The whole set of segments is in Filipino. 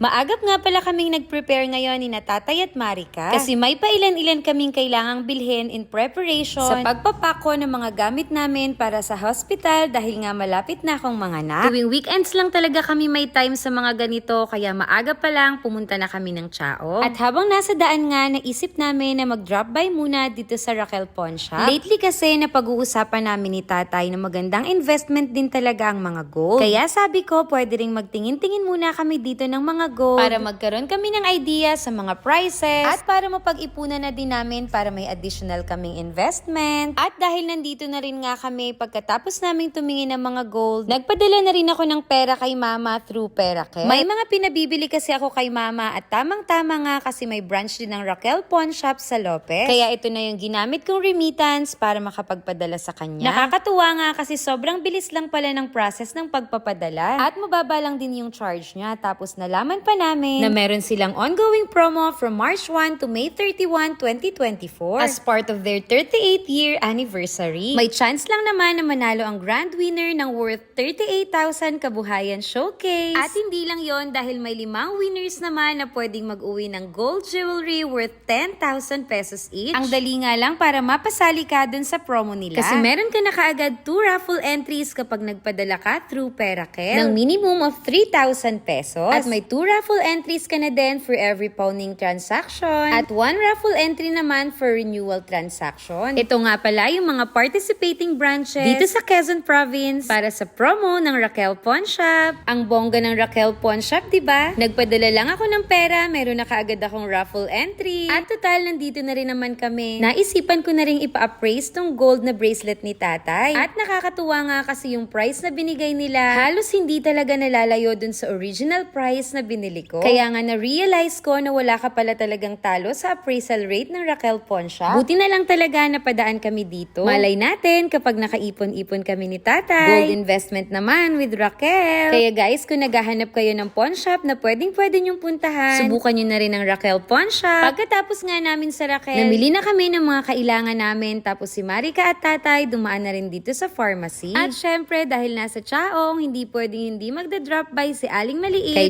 Maagap nga pala kaming nag-prepare ngayon ni Natatay at Marika kasi may pailan-ilan kaming kailangang bilhin in preparation sa pagpapako ng mga gamit namin para sa hospital dahil nga malapit na akong mga anak. Tuwing weekends lang talaga kami may time sa mga ganito kaya maaga pa lang pumunta na kami ng Chao. At habang nasa daan nga, naisip namin na mag-drop by muna dito sa Raquel Pawn Shop. Lately kasi napag-uusapan namin ni Tatay na magandang investment din talaga ang mga gold. Kaya sabi ko pwede ring magtingin-tingin muna kami dito ng mga gold para magkaroon kami ng idea sa mga prices at para mapag-ipunan na din namin para may additional kaming investment. At dahil nandito na rin nga kami pagkatapos naming tumingin ng mga gold, nagpadala na rin ako ng pera kay mama through Peraket. May mga pinabibili kasi ako kay mama at tamang-tama nga kasi may branch din ng Raquel Pawn Shop sa Lopez. Kaya ito na yung ginamit kong remittance para makapagpadala sa kanya. Nakakatuwa nga kasi sobrang bilis lang pala ng process ng pagpapadala. At mababa lang din yung charge niya. Tapos nalaman pa namin na meron silang ongoing promo from March 1 to May 31, 2024 as part of their 38th year anniversary. May chance lang naman na manalo ang grand winner ng worth 38,000 Kabuhayan Showcase. At hindi lang yon dahil may limang winners naman na pwedeng mag-uwi ng gold jewelry worth 10,000 pesos each. Ang dali nga lang para mapasali ka dun sa promo nila. Kasi meron ka na kaagad 2 raffle entries kapag nagpadala ka through Perakel ng minimum of 3,000 pesos. At may 2 raffle entries ka na din for every pawning transaction. At 1 raffle entry naman for renewal transaction. Ito nga pala yung mga participating branches dito sa Quezon Province para sa promo ng Raquel Pawn Shop. Ang bongga ng Raquel Pawn Shop, di ba? Nagpadala lang ako ng pera, meron na kaagad akong raffle entry. At total, nandito na rin naman kami. Naisipan ko na rin ipa-appraise tong gold na bracelet ni tatay. At nakakatuwa nga kasi yung price na binigay nila, halos hindi talaga nalalayo dun sa original price na binili ko. Kaya nga na-realize ko na wala ka pala talagang talo sa appraisal rate ng Raquel Pawn Shop. Buti na lang talaga napadaan kami dito. Malay natin kapag nakaipon-ipon kami ni tatay. Gold investment naman with Raquel. Kaya guys, kung naghahanap kayo ng pawn shop na pwedeng pwede nyong puntahan, subukan nyo na rin ang Raquel Pawn Shop. Pagkatapos nga namin sa Raquel, namili na kami ng mga kailangan namin. Tapos si Marika at tatay dumaan na rin dito sa pharmacy. At syempre, dahil nasa Chaong, hindi pwedeng hindi magda-drop by si Aling Maliit kay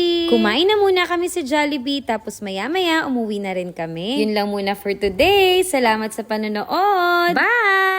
Jollibee. Kumain na muna kami sa Jollibee, tapos maya-maya umuwi na rin kami. Yun lang muna for today. Salamat sa panonood. Bye!